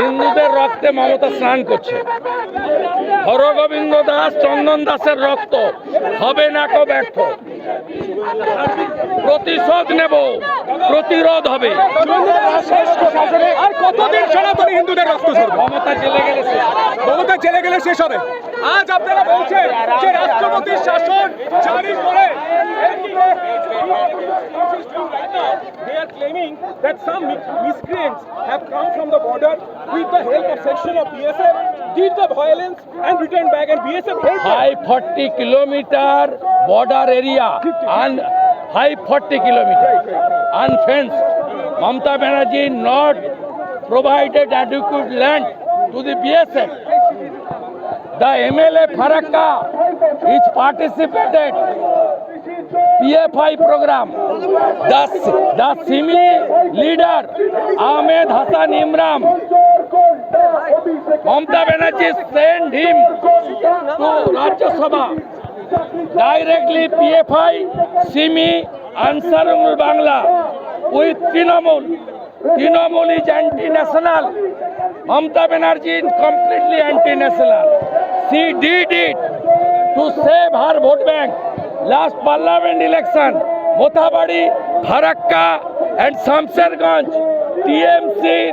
হিন্দুদের রক্তে মমতা স্নান করছে। হরগোবিন্দ দাস চন্দন দাসের রক্ত। হবে না কো ব্যর্থ। প্রতিশোধ নেব। প্রতিরোধ হবে। আর কতদিন সনাতনী হিন্দুদের রক্ত মমতা জেলে গেলে শেষ। মমতা জেলে গেলে শেষ হবে। আজ আপনারা বলছেন যে রাষ্ট্রপতির শাসন জারি করে They are claiming that some miscreants have come from the border with the help of section of BSF, did the violence and returned back, and BSF helped them. high 40 kilometer border area and high 40 kilometer unfenced mamta banerjee not provided adequate land to the bsf the mla farakka is participated pfi program the the simi leader ahmed hassan imram mamta banerjee sent him to Rajya Sabha directly PFI, Simi, Ansarul Bangla with Trinamool. Trinamool is anti-national. Mamta Banerjee is completely anti-national. She did it to save her vote bank. Last parliament election, Mothabadi, Farakka and Samsarganj, TMC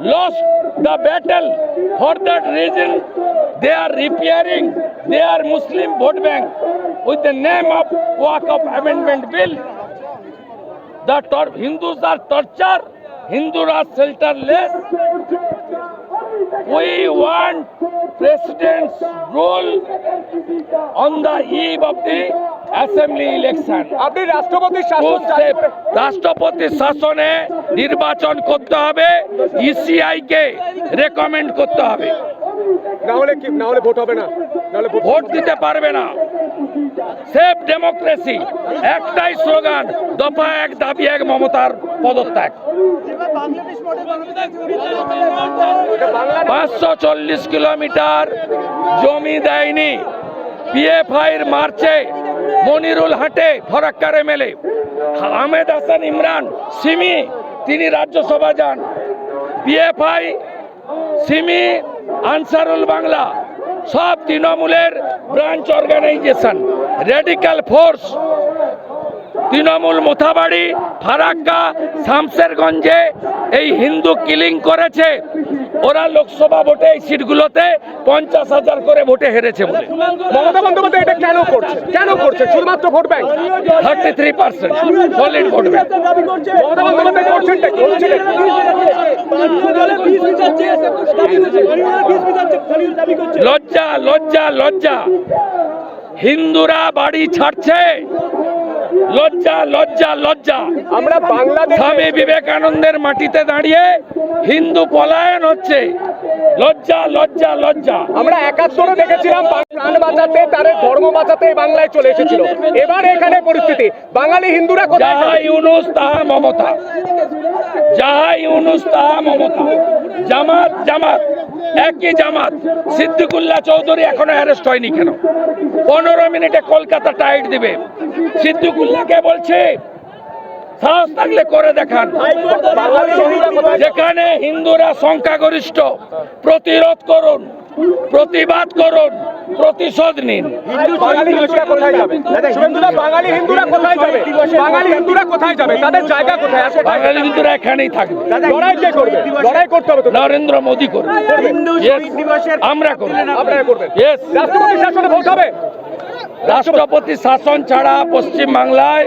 lost the battle. For that reason, they are repairing their Muslim vote bank with the name of Waqf Amendment Bill. The Hindus are tortured, Are shelterless. We want president's rule on the eve of the assembly election. আপনি রাষ্ট্রপতি শাসন রাষ্ট্রপতির শাসনে নির্বাচন করতে হবে ECI কে recommend করতে হবে না হলে কি না হলে ভোট হবে না না হলে ভোট ভোট দিতে পারবে না সেফ ডেমোক্রেসি একটাই স্লোগান দফা এক দাবি এক মমতার পদত্যাগ পাঁচশো চল্লিশ কিলোমিটার জমি দেয়নি। পিএফআইয়ের মার্চে মনিরুল হাটে ফরাক্কারে মেলে। আহমেদ হাসান ইমরান সিমি তিনি রাজ্যসভা যান। পিএফআই সিমি আনসারুল বাংলা সব তৃণমূলের branch organization. Radical force Trinamool Mothabari Farakka শামসেরগঞ্জে এই হিন্দু কিলিং করেছে। ওরা লোকসভা ভোটে এই সিটগুলোতে পঞ্চাশ হাজার করে ভোটে হেরেছে বলে। মমতা বন্দ্যোপাধ্যায় এটা কেন করছে? কেন করছে? শুধুমাত্র vote bank? Thirty three percent solid vote bank. Mamata Bandyopadhyay করছেন লজ্জা লজ্জা লজ্জা। হিন্দুরা বাড়ি ছাড়ছে। লজ্জা লজ্জা লজ্জা। আমরা বাংলাদেশে স্বামী বিবেকানন্দের মাটিতে দাঁড়িয়ে হিন্দু পলায়ন হচ্ছে। লজ্জা লজ্জা লজ্জা। আমরা একাত্তরে দেখেছিলাম প্রাণ বাঁচাতে তার ধর্ম বাঁচাতে বাংলায় চলে এসেছিল। এবার এখানে পরিস্থিতি। বাঙালি হিন্দুরা যাহা ইউনুস তাহা মমতা। যাহা ইউনুস তাহা মমতা। জামাত জামাত। একই জামাত। সিদ্দিকুল্লাহ চৌধুরী এখনও অ্যারেস্ট হয়নি কেন? পনেরো মিনিটে কলকাতা টাইট দিবে। সিদ্দিকুল্লাহকে বলছে, সাহস থাকলে করে দেখান? যেখানে হিন্দুরা সংখ্যাগরিষ্ঠ, প্রতিরোধ করুন। প্রতিবাদ করুন প্রতিশোধ নিন। বাঙালি হিন্দুরা কোথায় যাবে? বাঙালি হিন্দুরা কোথায় যাবে? বাঙালি হিন্দুরা কোথায় যাবে? তাদের জায়গা কোথায় আছে? বাঙালি হিন্দুরা এখানেই থাকবে। লড়াই কে করবে? লড়াই করতে হবে নরেন্দ্র মোদী করবে। আমরা করব। আপনারা করবেন। রাষ্ট্রপতি শাসনে ভোট হবে। রাষ্ট্রপতি শাসন ছাড়া পশ্চিম বাংলায়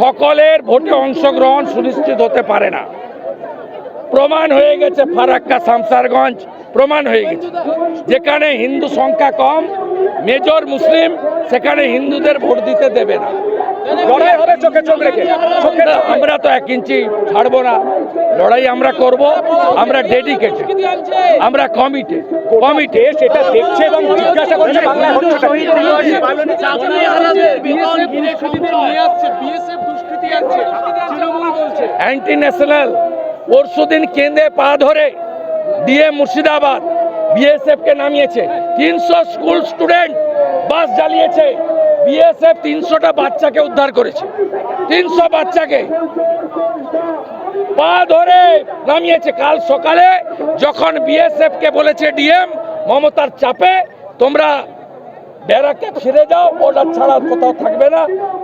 সকলের ভোটে অংশগ্রহণ সুনিশ্চিত হতে পারে না। প্রমাণ হয়ে গেছে ফারাক্কা শামসারগঞ্জ। প্রমাণ হয়ে গেছে। যেখানে হিন্দু সংখ্যা কম মেজর মুসলিম সেখানে হিন্দুদের ভোট দিতে দেবে না। লড়াই হবে চোখে চোখ রেখে। আমরা- তো এক ইঞ্চি ছাড়বো না। লড়াই আমরা করব। আমরা ডেডিকেটেড আমরা কমিটেড কমিটেড সেটা এটা দেখছে এবং জিজ্ঞাসা করছে অ্যান্টি ন্যাশনাল পরশুদিন কেন্দ্রে পা ধরে দিয়ে মুর্শিদাবাদ বিএসএফকে নামিয়েছে। তিনশো স্কুল স্টুডেন্ট বাস জ্বালিয়েছে। বিএসএফ তিনশোটা বাচ্চাকে উদ্ধার করেছে। তিনশো বাচ্চাকে পা ধরে নামিয়েছে। কাল সকালে যখন বিএসএফকে বলেছে ডিএম মমতার চাপে তোমরা ব্যারাকে ফিরে যাও বর্ডার ছাড়া কোথাও থাকবে না।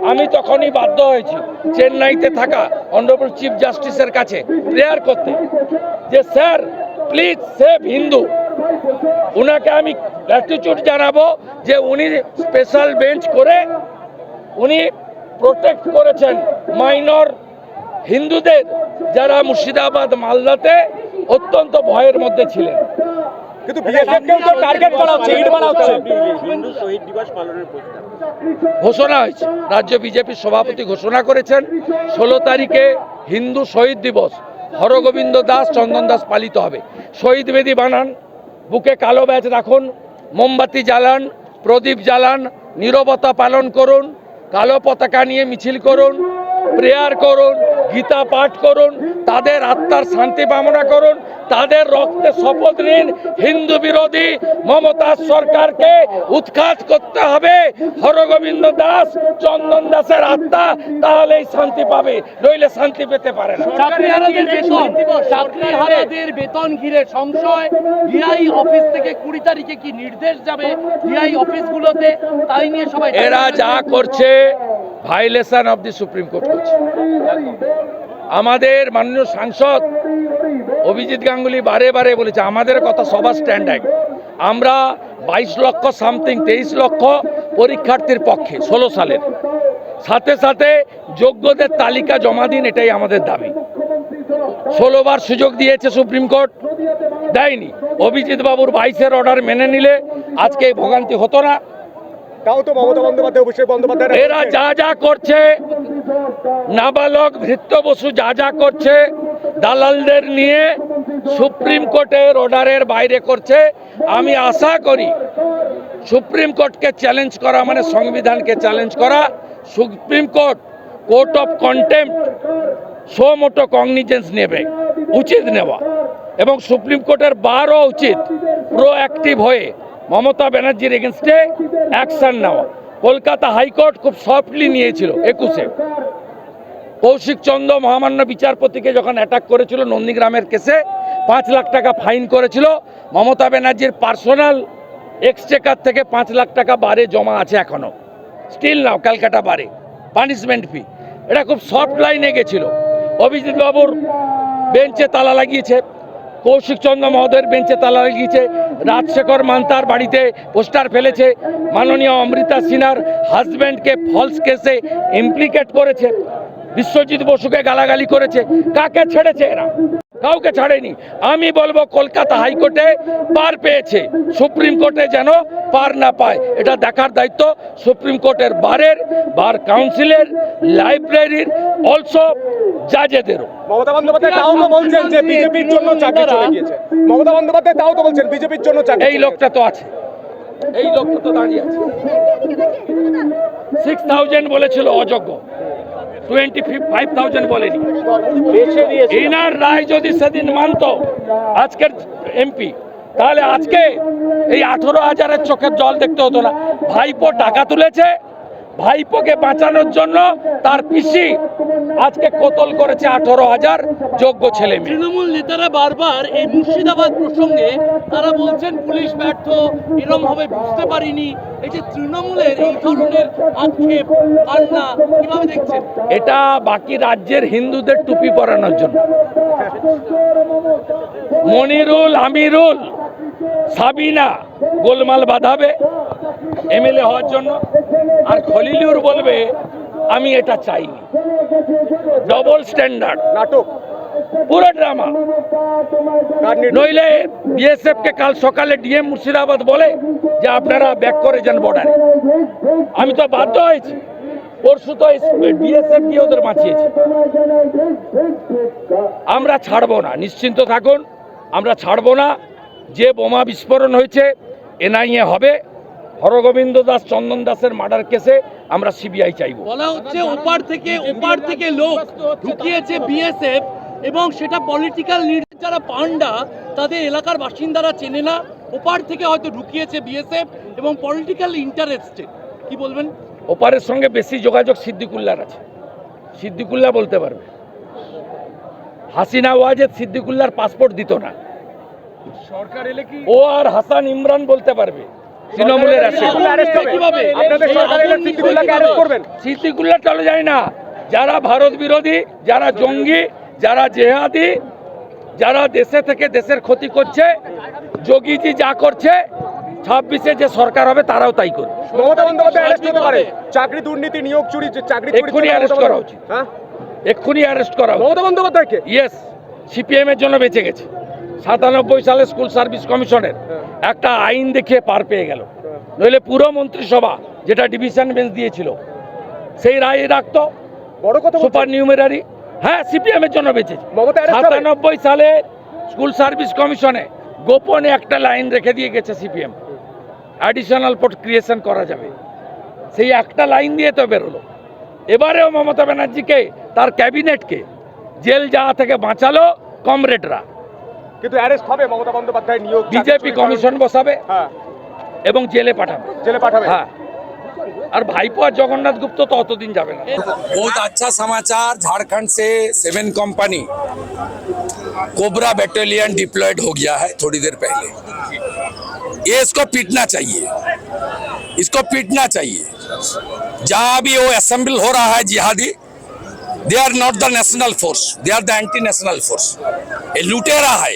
আমি তখনই বাধ্য হয়েছি চেন্নাইতে থাকা অনারেবল চিফ জাস্টিসের কাছে প্রেয়ার করতে যে, স্যার প্লিজ সেভ হিন্দু। উনাকে আমি গ্র্যাটিটিউড জানাব যে, উনি স্পেশাল বেঞ্চ করে উনি প্রোটেক্ট করেছেন মাইনর হিন্দুদের যারা মুর্শিদাবাদ, মালদাতে অত্যন্ত ভয়ের মধ্যে ছিলেন। কিন্তু বিএসএফ কেও তো টার্গেট করা হচ্ছে ইট মারা হচ্ছে হিন্দু শহীদ দিবস পালনের প্রস্তাব। ঘোষণা হয়েছে। রাজ্য বিজেপির সভাপতি ঘোষণা করেছেন ষোলো তারিখে হিন্দু শহীদ দিবস হরগোবিন্দ দাস চন্দন দাস পালিত হবে। শহীদ বেদি বানান বুকে কালো ব্যাচ রাখুন মোমবাতি জ্বালান প্রদীপ জ্বালান নীরবতা পালন করুন কালো পতাকা নিয়ে মিছিল করুন প্রেয়ার করুন গীতা পাঠ করুন তাদের আত্মার শান্তি কামনা করুন তাদের রক্তে শপথ নিন। হিন্দু বিরোধী মমতা সরকারকে উৎখাত করতে হবে। হরগোবিন্দ দাস চন্দন দাসের আত্মা তাহলেই শান্তি পাবে নইলে শান্তি পেতে পারে না। চাকরিহারাদের বেতন চাকরিহারাদের বেতন ঘিরে সংশয়। ডিআই অফিস থেকে কুড়ি তারিখে কি নির্দেশ যাবে? ডিআই অফিসগুলোতে তাই নিয়ে সবাই এরা যা করছে violation of the supreme court আমাদের মাননীয় সাংসদ অভিজিৎ গাঙ্গুলি বারে বারে বলেছে, আমাদের কথা সবার স্ট্যান্ড এক আমরা বাইশ লক্ষ সামথিং তেইশ লক্ষ পরীক্ষার্থীর পক্ষে, ষোলো সালের। সাথে সাথে যোগ্যদের তালিকা জমা দিন, এটাই আমাদের দাবি। ষোলোবার সুযোগ দিয়েছে সুপ্রিম কোর্ট, দেয়নি। অভিজিৎ বাবুর বাইশের অর্ডার মেনে নিলে আজকে এই ভোগান্তি হতো না। তাও তো মমতা বন্দ্যোপাধ্যায় অভিষেক বন্দ্যোপাধ্যায় এরা যা যা করছে নাবালক ভৃত্য বসু যা যা করছে দালালদের নিয়ে সুপ্রিম কোর্টের অর্ডারের বাইরে করছে। আমি আশা করি সুপ্রিম কোর্টকে চ্যালেঞ্জ করা মানে সংবিধানকে চ্যালেঞ্জ করা। Supreme court court of contempt suo motu cognizance নেবে উচিত নেওয়া। এবং সুপ্রিম কোর্টের বারও উচিত প্রোঅ্যাক্টিভ হয়ে মমতা ব্যানার্জির এগেনস্টে অ্যাকশন নেওয়া। কলকাতা হাইকোর্ট খুব সফটলি নিয়েছিল, একুশে। কৌশিক চন্দ্র মহামান্য বিচারপতিকে যখন অ্যাটাক করেছিল নন্দীগ্রামের কেসে পাঁচ লাখ টাকা ফাইন করেছিল। মমতা ব্যানার্জির পার্সোনাল এক্সচেকার থেকে পাঁচ লাখ টাকা বারে জমা আছে এখনও। স্টিল নাও, ক্যালকাটা বারে পানিশমেন্ট ফি এটা খুব সফট লাইনে গেছিল। অভিজিৎ বাবুর বেঞ্চে তালা লাগিয়েছে। কৌশিক চন্দ্র মহোদয়ের বেঞ্চে তালা লাগিয়েছে। রাজশেখর মান্তার বাড়িতে পোস্টার ফেলেছে। মাননীয় অমৃতা সিনহার হাজব্যান্ডকে ফলস কেসে ইমপ্লিকেট করেছে। বিশ্বজিৎ বসুকে গালাগালি করেছে। কাকে ছেড়েছে এরা? কাউকে ছাড়েনি। আমি বলব কলকাতা হাইকোর্টে পার পেয়েছে। সুপ্রিম কোর্টে যেন পার না পায়। এটা দেখার দায়িত্ব সুপ্রিম কোর্টের বারের বার কাউন্সিলের লাইব্রেরির অলসো জাজেদেরও মমতা বন্দ্যোপাধ্যায় তাও তো বলছেন যে বিজেপির জন্য চাকরি চলে গিয়েছে। মমতা বন্দ্যোপাধ্যায় তাও তো বলছেন বিজেপির জন্য চাকরি এই লোকটা তো আছে। এই লোকটা তো দাঁড়িয়ে আছে। সিক্স থাউজেন্ড বলেছিল অযোগ্য। টোয়েন্টি ফাইভ থাউজেন্ড বলেনি ইনার রায় যদি সেদিন মানত আজকের এমপি তাহলে আজকে এই আঠেরো হাজারের চোখের জল দেখতে হতো না। ভাইপো টাকা তুলেছে ভাইপোকে বাঁচানোর জন্য তার পিসি আজকে কোতল করেছে আঠেরো হাজার যোগ্য ছেলে মেয়ে। তৃণমূল নেতারা বারবার এই মুর্শিদাবাদ প্রসঙ্গে তারা বলছেন পুলিশ ব্যর্থ এরম হবে বুঝতে পারিনি। এই যে তৃণমূলের এই ধরনের আক্ষেপ কান্না কীভাবে দেখছেন? এটা বাকি রাজ্যের হিন্দুদের টুপি পরানোর জন্য। মনিরুল আমিরুল সাবিনা গোলমাল বাঁধাবে এমএলএ হওয়ার জন্য। আর খলিলুর বলবে আমি এটা চাইনি। ডবল স্ট্যান্ডার্ড নাটক। পুরো ড্রামা নইলে বিএসএফ কে কাল সকালে ডিএম মুর্শিদাবাদ বলে যে আপনারা ব্যাক করে যান বর্ডারে আমি তো বাধ্য হয়েছি। পরশু তো বিএসএফ দিয়ে ওদের বাঁচিয়েছে। আমরা ছাড়বো না। নিশ্চিন্ত থাকুন আমরা ছাড়বো না। যে বোমা বিস্ফোরণ হয়েছে এনআইএ হবে। হরগোবিন্দ দাস চন্দন দাসের মার্ডার কেসে আমরা সিবিআই চাইব। বলা হচ্ছে ওপার থেকে ওপার থেকে লোক ঢুকিয়েছে বিএসএফ এবং সেটা পলিটিক্যাল লিডার যারা পান্ডা তাদের এলাকার বাসিন্দারা চেনে না। ওপার থেকে হয়তো ঢুকিয়েছে বিএসএফ এবং পলিটিক্যাল ইন্টারেস্টে কি বলবেন? ওপারের সঙ্গে বেশি যোগাযোগ সিদ্দিকুল্লার আছে। সিদ্দিকুল্লা বলতে পারবে। হাসিনা ওয়াজেদ সিদ্দিকুল্লার পাসপোর্ট দিত না। ও আর হাসান ইমরান বলতে পারবে। তৃণমূলের আছে কীভাবে? আপনাদের সরকার এলে সিদ্দিকুল্লাহকে arrest করবেন? সিদ্দিকুল্লাহ চলে যায় না। যারা ভারত বিরোধী যারা জঙ্গি যারা জেহাদি যারা দেশে থেকে দেশের ক্ষতি করছে যোগীজি যা করছে ছাব্বিশে যে সরকার হবে তারাও তাই করবে। মমতা বন্দ্যোপাধ্যায় অ্যারেস্ট হতে পারে। চাকরি দুর্নীতি নিয়োগ চুরি চাকরি এক্ষুনি arrest করা উচিত। হ্যাঁ এক্ষুনি অ্যারেস্ট করা। মমতা বন্দ্যোপাধ্যায়কে? ইয়েস সিপিএম এর জন্য বেঁচে গেছে। সাতানব্বই সালে স্কুল সার্ভিস কমিশনের একটা আইন দেখিয়ে পার পেয়ে গেল। নইলে পুরো মন্ত্রিসভা যেটা ডিভিশন বেঞ্চ দিয়েছিল সেই রায় রাখতো। বড় কথা সুপার নিউমেরারি হ্যাঁ সিপিএম এর জন্য বেঁচেছে? সাতানব্বই সালে স্কুল সার্ভিস কমিশনে গোপনে একটা লাইন রেখে দিয়ে গেছে সিপিএম। অ্যাডিশনাল পোর্ট ক্রিয়েশন করা যাবে। সেই একটা লাইন দিয়ে তো বেরোলো। এবারেও মমতা ব্যানার্জিকে তার ক্যাবিনেটকে জেল যাওয়া থেকে বাঁচালো কমরেডরা। কিন্তু অ্যারেস্ট হবে মমতা বন্দ্যোপাধ্যায় নিয়োগ চাকরি বিজেপি চুরির কমিশন বসাবে কারণে। হ্যাঁ এবং জেলে পাঠাবে জেলে পাঠাবে হ্যাঁ আর ভাইপো আর জগন্নাথ গুপ্ত তো অতদিন যাবে না बहुत अच्छा समाचार झारखंड से seven company cobra battalion deployed हो गया है थोड़ी देर पहले ये इसको पीटना चाहिए इसको पीटना चाहिए जहां भी वो असेंबल हो रहा है जिहादी they are not the national force they are the anti national force ये लुटेरा है।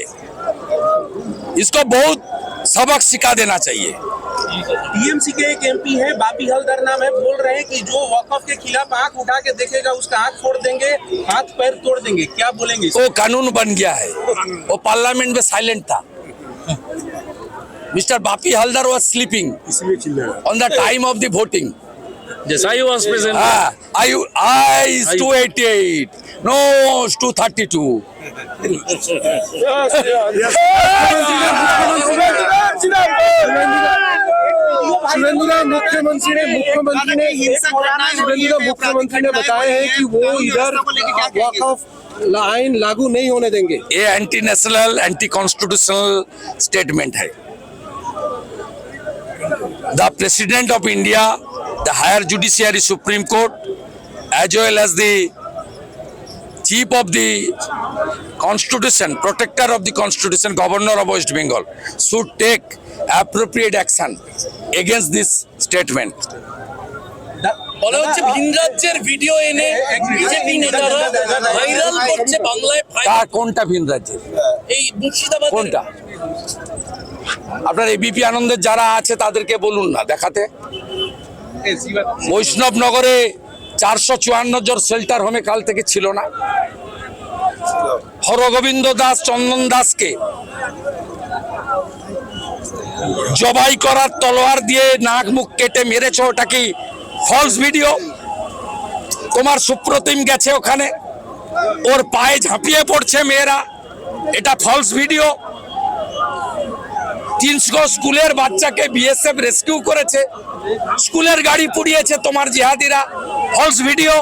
इसको बहुत सबक सिखा देना चाहिए। टीएमसी के एक एमपी है बापी हलदर नाम है बोल रहे हैं कि जो वकफ के खिलाफ आँख उठा के देखेगा उसका आँख फोड़ देंगे हाथ पैर तोड़ देंगे। क्या बोलेंगे वो कानून बन गया है। वो पार्लियामेंट में साइलेंट था। Mister Bapi Haldar was sleeping on the time of the voting Yes, I was present. ah i i is 288 no it's 232 Surendra मुख्यमंत्री ने मुख्यमंत्री ने सुरेंद्र मुख्यमंत्री ने बताया है कि वो इधर वकफ आइन लागू नहीं होने देंगे ये anti national anti constitutional statement है the president of India the higher judiciary Supreme Court as well as the chief of the constitution, protector of the constitution, governor of West Bengal should take appropriate action against this statement. বলা হচ্ছে ভিন রাজ্যের video এনে BJP নেতারা viral করছে বাংলায় কোনটা ভিন রাজ্যের এই মুর্শিদাবাদ কোনটা আপনার এবিপি আনন্দের যারা আছে তাদেরকে বলুন না দেখাতে বৈষ্ণবনগরে চারশো চুয়ান্ন জন শেল্টার হোমে কাল থেকে ছিল না। হরগোবিন্দ দাস, চন্দন দাসকে জবাই করার তলোয়ার দিয়ে নাক মুখ কেটে মেরেছ ওটা কি ফলস ভিডিও তোমার সুপ্রতিম গেছে ওখানে। ওর পায়ে ঝাঁপিয়ে পড়ছে মেয়েরা। এটা ফলস ভিডিও তিনশো স্কুলের বাচ্চাকে বিএসএফ রেস্কিউ করেছে। স্কুলের গাড়ি পুড়িয়েছে তোমার জিহাদিরা। ফলস ভিডিও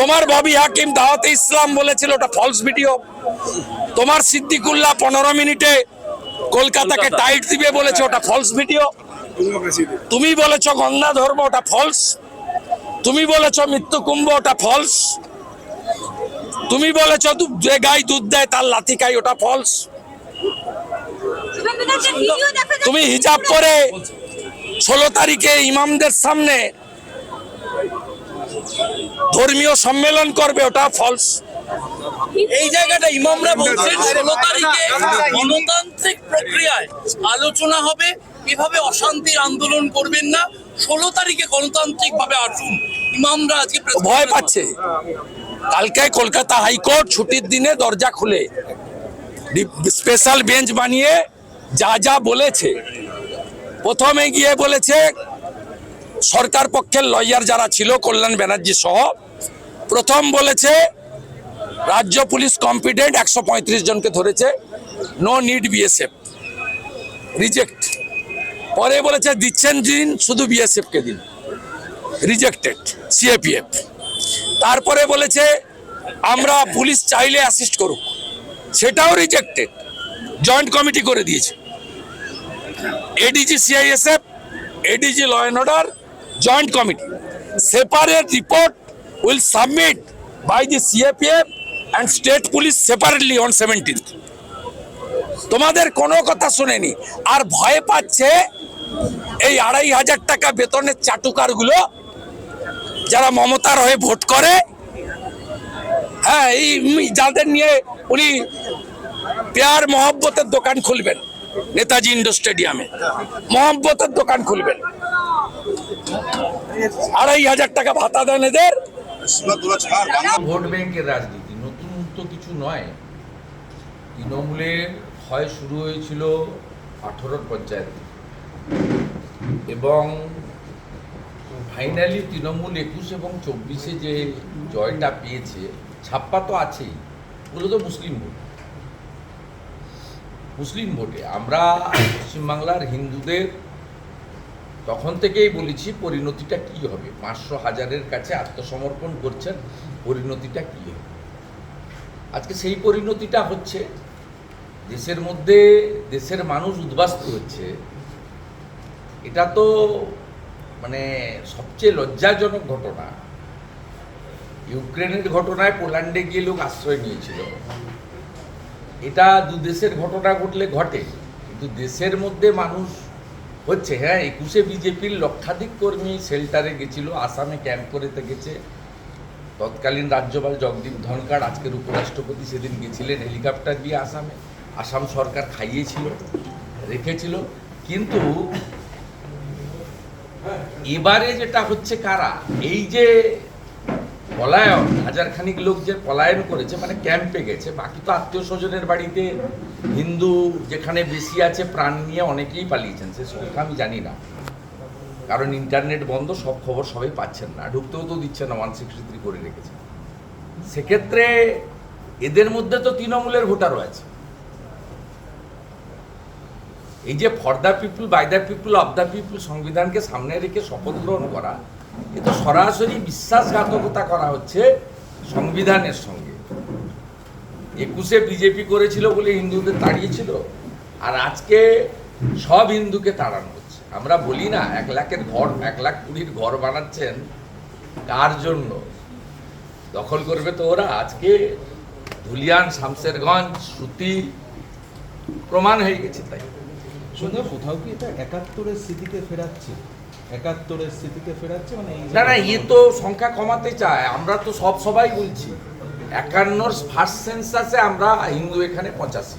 তোমার ববি হাকিম দাওয়াতে ইসলাম বলেছিল ওটা ফলস ভিডিও তোমার সিদ্দিকুল্লাহ পনেরো মিনিটে কলকাতাকে টাইট দিবে বলেছে ওটা ফলস ভিডিও তুমি বলেছ গঙ্গা ধর্ম ওটা ফলস তুমি বলেছ মৃত্যু কুম্ভ ওটা ফলস তুমি বলেছ যে গাই দুধ দেয় তার লাথি খাই ওটা ফলস তুমি হিজাব পরে ষোলো তারিখে ইমামদের সামনে ধর্মীয় সম্মেলন করবে ওটা ফলস এই জায়গাটা ইমামরা বলছেন ষোলো তারিখে গণতান্ত্রিক প্রক্রিয়ায় আলোচনা হবে এভাবে অশান্তির আন্দোলন করবেন না। ষোলো তারিখে গণতান্ত্রিক ভাবে আসুন ইমামরা আজকে ভয় পাচ্ছে। কালকে কলকাতা হাইকোর্ট ছুটির দিনে দরজা খুলে। স্পেশাল বেঞ্চ বানিয়ে যা যা বলেছে। প্রথমে গিয়ে বলেছে, সরকার পক্ষের লয়ার যারা ছিল, কল্যাণ ব্যানার্জি সহ, প্রথম বলেছে, রাজ্য পুলিশ কম্পিটেন্ট একশো পঁয়ত্রিশ জনকে ধরেছে, নো নিড বিএসএফ, রিজেক্ট। পরে বলেছে, দিচ্ছেন দিন, শুধু বিএসএফকে দিন, রিজেক্টেড, সিএপিএফ। তারপরে বলেছে, আমরা পুলিশ চাইলে অ্যাসিস্ট করুক। সেটাও রিজেক্টেড জয়েন্ট কমিটি করে দিয়েছে। ADG CISF ADG law and order joint committee separate report will submit by the CAPF and state police separately on 17th. তোমাদের কোনো কথা শুনেনি। আর ভয় পাচ্ছে এই আড়াই হাজার টাকা বেতনের চাটুকারগুলো যারা মমতার হয়ে ভোট করে হ্যাঁ এই যাদের নিয়ে উনি পেয়ার মহব্বতের দোকান খুলবেন, নেতাজি ইন্ডোর স্টেডিয়ামে। মহব্বতের দোকান খুলবেন। আড়াই হাজার টাকা ভাতা দেন এদের। ভোট ব্যাংকের রাজনীতি, নতুন তো কিছু নয়। তৃণমূলের ক্ষয় শুরু হয়েছিল আঠেরোর পঞ্চায়েত। এবং ফাইনালি তৃণমূল একুশ এবং চব্বিশে যে জয়টা পেয়েছে, ছাপ্পা তো আছেই। ওগুলো তো মুসলিম ভোট। মুসলিম ভোটে আমরা পশ্চিমবাংলার হিন্দুদের তখন থেকেই বলেছি পরিণতিটা কি হবে? পাঁচশো হাজারের কাছে আত্মসমর্পণ করছেন, পরিণতিটা কি হবে? আজকে সেই পরিণতিটা হচ্ছে, দেশের মধ্যে দেশের মানুষ উদ্বাস্ত হচ্ছে, এটা তো মানে সবচেয়ে লজ্জাজনক ঘটনা, ইউক্রেনের ঘটনায় পোল্যান্ডে গিয়ে লোক আশ্রয় নিয়েছিল। এটা দু দেশের ঘটনা ঘটলে ঘটে, কিন্তু দেশের মধ্যে মানুষ হচ্ছে হ্যাঁ একুশে বিজেপির লক্ষাধিক কর্মী শেল্টারে গেছিল, আসামে ক্যাম্প করে গেছে। তৎকালীন রাজ্যপাল জগদীপ ধনকার আজকের উপরাষ্ট্রপতি সেদিন গেছিলেন হেলিকপ্টার দিয়ে আসামে। আসাম সরকার খাইয়েছিল, রেখেছিল, কিন্তু এবারে যেটা হচ্ছে কারা? এই যে পলায়ন হাজার খানিক লোক যে পলায়ন করেছে মানে ক্যাম্পে গেছে, বাকি তো আত্মীয় স্বজনের বাড়িতে হিন্দু যেখানে বেশি আছে, প্রাণ নিয়ে অনেকেই পালিয়েছেন, সে সংখ্যা আমি জানি না। কারণ ইন্টারনেট বন্ধ, সব খবর সবাই পাচ্ছেন না, ঢুকতেও তো দিচ্ছে না ওয়ান সিক্সটি থ্রি করে রেখেছে। সেক্ষেত্রে এদের মধ্যে তো তৃণমূলের ভোটারও আছে। এই যে for the people by the people of the people সংবিধানকে সামনে রেখে শপথ গ্রহণ করা, এ তো সরাসরি বিশ্বাসঘাতকতা করা হচ্ছে সংবিধানের সঙ্গে। একুশে বিজেপি করেছিল বলে হিন্দুদের তাড়িয়েছিল, আর আজকে সব হিন্দুকে তাড়ানো হচ্ছে। আমরা বলি না, এক লাখের ঘর, এক লাখ কুড়ির ঘর বানাচ্ছেন কার জন্য? দখল করবে তো ওরা। আজকে ধুলিয়ান, শামসেরগঞ্জ শ্রুতি প্রমাণ হয়ে গেছে তাই। সন্ধ্যা কোথাও কি এটা একাত্তরের স্মৃতিকে ফেরাচ্ছে? একাত্তরের স্মৃতিকে ফেরাচ্ছে মানে না না এ তো সংখ্যা কমাতে চায়। আমরা তো সব সবাই বলছি একান্নর ফার্স্ট সেন্সাসে আমরা হিন্দু এখানে পঁচাশি।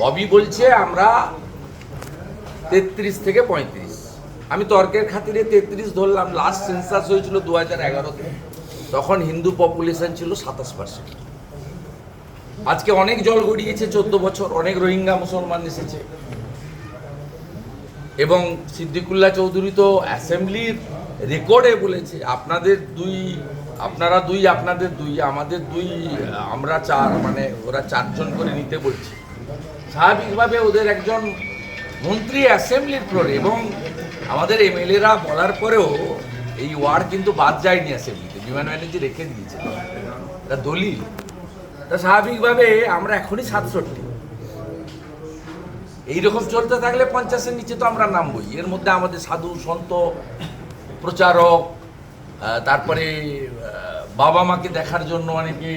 ববি বলছে আমরা তেত্রিশ থেকে পঁয়ত্রিশ। আমি তর্কের খাতিরে তেত্রিশ ধরলাম। লাস্ট সেন্সাস হয়েছিল দু হাজার এগারোতে। তখন হিন্দু পপুলেশন ছিল সাতাশ পার্সেন্ট আজকে অনেক জল গড়িয়েছে চোদ্দ বছর। অনেক রোহিঙ্গা মুসলমান এসেছে। এবং সিদ্দিকুল্লাহ চৌধুরী তো অ্যাসেম্বলির রেকর্ডে বলেছে, আপনাদের দুই, আপনারা দুই, আপনাদের দুই, আমাদের দুই, আমরা চার মানে ওরা চারজন করে নিতে বলছে। স্বাভাবিকভাবে ওদের একজন মন্ত্রী অ্যাসেম্বলির ফ্লোরে এবং আমাদের এমএলএরা বলার পরেও এই ওয়ার্ড কিন্তু বাদ যায়নি অ্যাসেম্বলিতে বিমান ব্যানার্জি রেখে দিয়েছে। দলিল। তা স্বাভাবিকভাবে আমরা এখনই সাতষট্টি। এইরকম চলতে থাকলে পঞ্চাশের নিচে তো আমরা নামবই। এর মধ্যে আমাদের সাধু, সন্ত, প্রচারক তারপরে বাবা মাকে দেখার জন্য অনেকে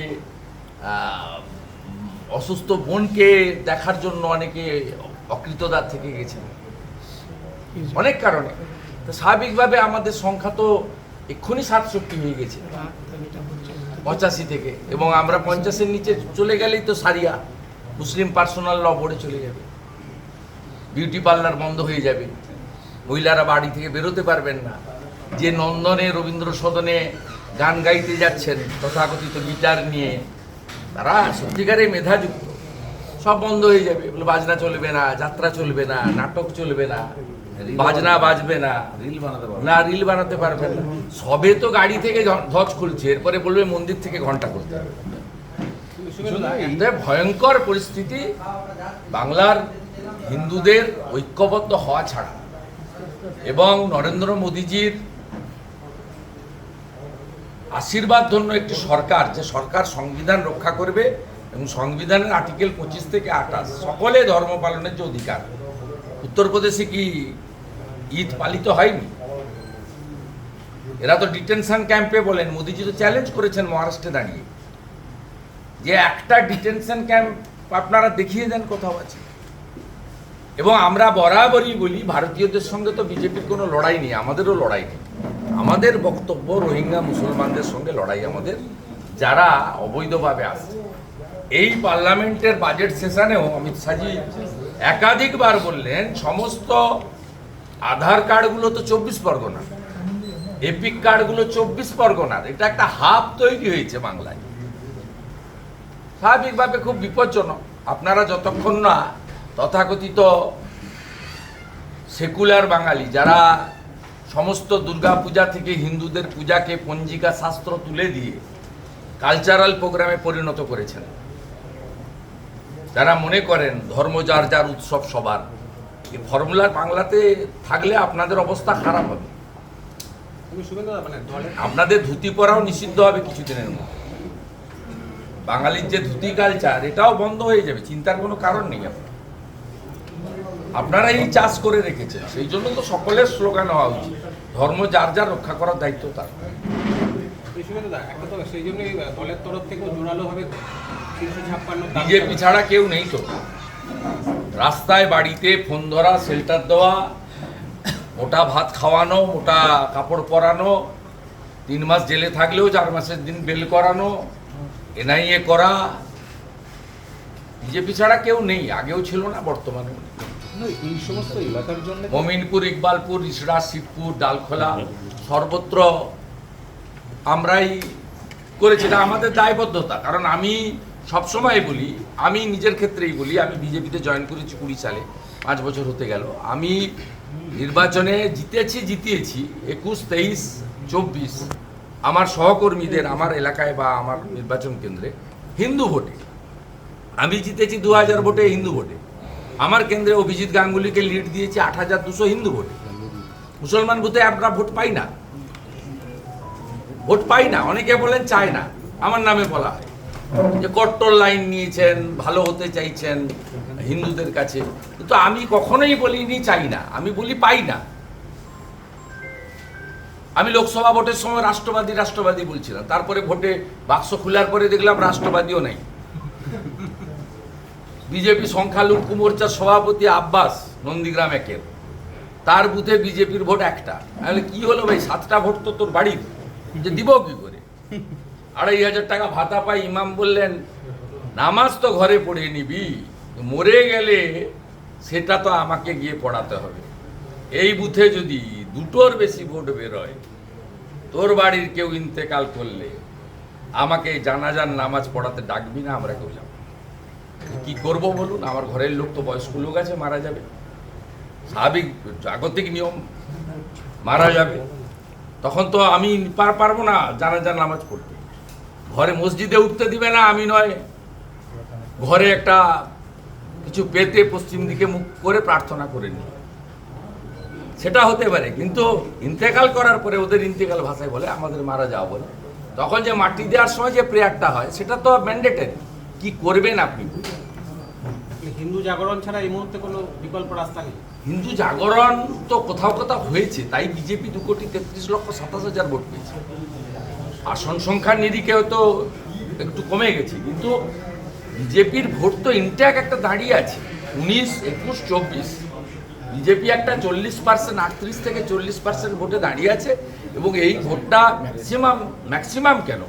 অসুস্থ বোনকে দেখার জন্য অনেকে অকৃতদার থেকে গেছে অনেক কারণে। স্বাভাবিকভাবে আমাদের সংখ্যা তো এক্ষুনি সাতষট্টি হয়ে গেছে। পঁচাশি থেকে। এবং আমরা পঞ্চাশের নিচে চলে গেলেই তো সারিয়া। মুসলিম পার্সোনাল ল বোর্ডে চলে যাবে। বিউটি পার্লার বন্ধ হয়ে যাবে। মহিলারা বাড়ি থেকে বেরোতে পারবেন না। যে নন্দনে রবীন্দ্র সদনে গান গাইতে যাচ্ছেন তথাকথিত গিটার নিয়ে তারা সত্যিকারে মেধাযুক্ত। সব বন্ধ হয়ে যাবে। বলে বাজনা চলবে না যাত্রা চলবে না নাটক চলবে না বাজনা বাজবে না। রিল বানাতে পারবে না। রিল বানাতে পারবে না। সবে তো গাড়ি থেকে ধ্বজ খুলছে। এরপরে বলবে মন্দির থেকে ঘণ্টা করতে হবে। ভয়ঙ্কর পরিস্থিতি। বাংলার হিন্দুদের ঐক্যবদ্ধ হওয়া ছাড়া। এবং নরেন্দ্র মোদীজির আশীর্বাদ ধন্য একটি সরকার, যে সরকার সংবিধান রক্ষা করবে এবং সংবিধানের আর্টিকেল পঁচিশ থেকে আঠাশ, সকলে ধর্ম পালনের যে অধিকার। উত্তরপ্রদেশে কি ঈদ পালিত হয়নি? এরা তো ডিটেনশন ক্যাম্পে বলেন, মোদিজি তো চ্যালেঞ্জ করেছেন মহারাষ্ট্রে দাঁড়িয়ে। যে একটা ডিটেনশন ক্যাম্প আপনারা দেখিয়ে দেন কোথাও আছে। এবং আমরা বরাবরই বলি, ভারতীয়দের সঙ্গে তো বিজেপির কোনো লড়াই নেই, আমাদেরও লড়াই নেই। আমাদের বক্তব্য রোহিঙ্গা মুসলমানদের সঙ্গে লড়াই আমাদের, যারা অবৈধভাবে আসছে। এই পার্লামেন্টের বাজেট সেশনেও অমিত শাহজি একাধিকবার বললেন, সমস্ত আধার কার্ডগুলো তো চব্বিশ পরগনা, এপিক কার্ডগুলো চব্বিশ পরগনার, এটা একটা হাব তৈরি হয়েছে বাংলায়। স্বাভাবিকভাবে খুব বিপজ্জনক। আপনারা যতক্ষণ না তথাকথিত সেকুলার বাঙালি যারা সমস্ত দুর্গা পূজা থেকে হিন্দুদের পূজাকে পঞ্জিকা শাস্ত্র তুলে দিয়ে কালচারাল প্রোগ্রামে পরিণত করেছেন। যারা মনে করেন ধর্ম যার যার উৎসব সবার এই ফর্মুলার বাংলাতে থাকলে আপনাদের অবস্থা খারাপ হবে। আপনাদের ধুতি পরাও নিষিদ্ধ হবে কিছুদিনের মধ্যে। বাঙালির যে ধুতি কালচার এটাও বন্ধ হয়ে যাবে চিন্তার কোনো কারণ নেই আপনার। আপনারা এই চাষ করে রেখেছেন। সেই জন্য তো সকলের স্লোগান হওয়া উচিত। ধর্ম যার যার রক্ষা করার দায়িত্ব তার। বিজেপি ছাড়া কেউ নেই তো। রাস্তায় বাড়িতে ফোন ধরা শেল্টার দেওয়া মোটা ভাত খাওয়ানো মোটা কাপড় পরানো তিন মাস জেলে থাকলেও চার মাসের দিন বেল করানো এনআইএ করা। বিজেপি ছাড়া কেউ নেই আগেও ছিল না বর্তমানে মমিনপুর, ইকবালপুর ইসরা শিবপুর, ডালখোলা, সর্বত্র আমরাই করেছি। এটা আমাদের দায়বদ্ধতা। কারণ আমি সবসময় বলি, আমি নিজের ক্ষেত্রেই বলি, আমি বিজেপিতে জয়েন করেছি কুড়ি সালে, পাঁচ বছর হতে গেল। আমি নির্বাচনে জিতেছি, জিতিয়েছি, একুশ, তেইশ, চব্বিশ, আমার সহকর্মীদের, আমার এলাকায় বা আমার নির্বাচন কেন্দ্রে হিন্দু ভোটে। আমি জিতেছি দু হাজার ভোটে হিন্দু ভোটে। আমার কেন্দ্রে অভিজিৎ গাঙ্গুলিকে লিড দিয়েছে আট হাজার দুশো হিন্দু ভোটে। মুসলমান বুথে আমরা ভোট পাই না। ভোট পাই না, অনেকে বলেন চায় না। আমার নামে বলা হয়। যে কট্টর লাইন নিয়েছেন, ভালো হতে চাইছেন হিন্দুদের কাছে। কিন্তু আমি কখনোই বলিনি চাই না, আমি বলি পাই না। আমি লোকসভা ভোটের সময় রাষ্ট্রবাদী রাষ্ট্রবাদী বলছিলাম। তারপরে ভোটে বাক্স খোলার পরে দেখলাম রাষ্ট্রবাদীও নাই। বিজেপি সংখ্যালঘু মোর্চার সভাপতি আব্বাস নন্দীগ্রাম একের। তার বুথে বিজেপির ভোট একটা। তাহলে কি হলো ভাই? সাতটা ভোট তো তোর বাড়ির। যে দিব কি করে? আড়াই হাজার টাকা ভাতা পাই ইমাম বললেন, নামাজ তো ঘরে পড়ে নিবি। মরে গেলে সেটা তো আমাকে গিয়ে পড়াতে হবে। এই বুথে যদি দুটোর বেশি ভোট বেরোয়, তোর বাড়ির কেউ ইন্তেকাল করলে আমাকে জানাজান নামাজ পড়াতে ডাকবি না, আমরা কেউ কি করব বলুন? আমার ঘরের লোক তো বয়স্ক লোক আছে, মারা যাবে। স্বাভাবিক, জাগতিক নিয়ম, মারা যাবে। তখন তো আমি পার পারব না জানাজার নামাজ পড়তে। ঘরে মসজিদে উঠতে দিবে না, আমি নয়। ঘরে একটা কিছু পেতে পশ্চিম দিকে মুখ করে প্রার্থনা করে নি সেটা হতে পারে, কিন্তু ইন্তেকাল করার পরে ওদের ইন্তেকাল ভাষায় বলে, আমাদের মারা যাওয়া বলে। তখন যে মাটি দেওয়ার সময় যে প্রেয়ারটা হয়, সেটা তো ম্যান্ডেটারি কি করবেন আপনি? হিন্দু জাগরণ ছাড়া এই মুহূর্তে কোনো বিকল্প রাস্তা নেই। হিন্দু জাগরণ তো কোথাও কোথাও হয়েছে তাই বিজেপি দু কোটি তেত্রিশ লক্ষ সাতাশ হাজার ভোট পেয়েছে। আসন সংখ্যার নিরিখে হয়তো একটু কমে গেছে কিন্তু বিজেপির ভোট তো ইন্ট্যাক একটা দাঁড়িয়ে আছে। উনিশ একুশ চব্বিশ। বিজেপি একটা চল্লিশ পার্সেন্ট আটত্রিশ থেকে চল্লিশ পার্সেন্ট ভোটে দাঁড়িয়ে আছে এবং এই ভোটটা ম্যাক্সিমাম ম্যাক্সিমাম কেন?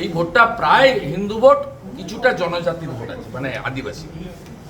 এই ভোটটা প্রায় হিন্দু ভোট কিছুটা জনজাতির ভোট আছে মানে আদিবাসী।